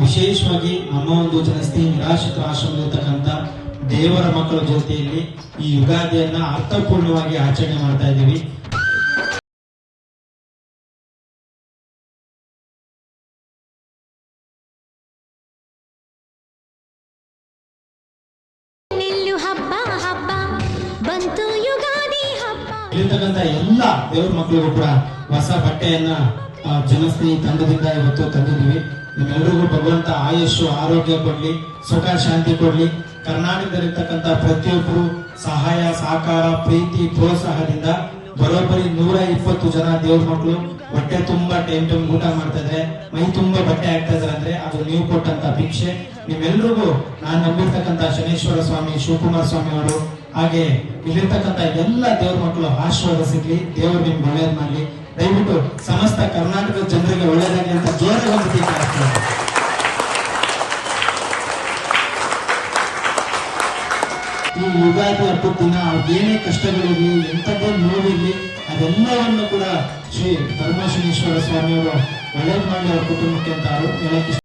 ವಿಶೇಷವಾಗಿ ನಮ್ಮ ಒಂದು ಜನಸ್ತಿ ನಿರಾಶ್ರಿತ ಆಶ್ರಮದಲ್ಲಿರ್ತಕ್ಕಂಥ ದೇವರ ಮಕ್ಕಳ ಜೊತೆಯಲ್ಲಿ ಈ ಯುಗಾದಿಯನ್ನ ಅರ್ಥಪೂರ್ಣವಾಗಿ ಆಚರಣೆ ಮಾಡ್ತಾ ಇದ್ದೀವಿ. ಹಬ್ಬ ಎಲ್ಲ ದೇವ್ರ ಮಕ್ಕಳಿಗೂ ಕೂಡ ಹೊಸ ಬಟ್ಟೆಯನ್ನ ಜನಸ್ನೇಹಿ ತಂಡದಿಂದ ಇವತ್ತು ತಂದಿದ್ದೀವಿ. ನಿಮ್ಮೆಲ್ಲರಿಗೂ ಭಗವಂತ ಆಯುಷು ಆರೋಗ್ಯ ಕೊಡ್ಲಿ, ಸುಖ, ಶಾಂತಿ ಕೊಡ್ಲಿ. ಕರ್ನಾಟಕದಲ್ಲಿರ್ತಕ್ಕಂಥ ಪ್ರತಿಯೊಬ್ಬರು ಸಹಾಯ, ಸಹಕಾರ, ಪ್ರೀತಿ, ಪ್ರೋತ್ಸಾಹದಿಂದ ಬರೋಬ್ಬರಿ ನೂರ ಇಪ್ಪತ್ತು ಜನ ದೇವ್ರ ಮಕ್ಕಳು ಹೊಟ್ಟೆ ತುಂಬಾ ಟೈಮ್ ಟೈಮ್ ಊಟ ಮಾಡ್ತಾ ಇದ್ರೆ ಮೈ ತುಂಬಾ ಬಟ್ಟೆ ಆಗ್ತಾ ಇದ್ರೆ ಅಂದ್ರೆ ಅದು ನೀವು ಕೊಟ್ಟಂತ ಭಿಕ್ಷೆ. ನಿಮ್ಮೆಲ್ರಿಗೂ ನಾನು ನಂಬಿರ್ತಕ್ಕಂತ ಶನೇಶ್ವರ ಸ್ವಾಮಿ, ಶಿವಕುಮಾರ್ ಸ್ವಾಮಿ ಅವರು, ಹಾಗೆ ಇಲ್ಲಿರ್ತಕ್ಕಂತ ಎಲ್ಲ ದೇವ್ರ ಮಕ್ಕಳು ಆಶೀರ್ವಾದ ಸಿಗ್ಲಿ, ದೇವರು ನಿಮ್ಗೆ ಒಳ್ಳೇದ್ ಮಾಡ್ಲಿ. ದಯವಿಟ್ಟು ಸಮಸ್ತ ಕರ್ನಾಟಕದ ಜನರಿಗೆ ಒಳ್ಳೇದಾಗ್ಲಿ ಅಂತ ಜೋರಾಗಿ ಒಂದು ಯುಗಾದಿ ಹಬ್ಬದ ದಿನ ಅವ್ರಿಗೇನೇ ಕಷ್ಟಗಳಿರಲಿ ಎಂಥದ್ದೇ ನೋವಿರಲಿ, ಅದೆಲ್ಲವನ್ನು ಕೂಡ ಶ್ರೀ ಪರಮೇಶ್ವರೇಶ್ವರ ಸ್ವಾಮಿಯವರು ಒಳ್ಳೇದ್ ಮಾಡಿ ಅವ್ರ ಕುಟುಂಬಕ್ಕೆ ಅಂತ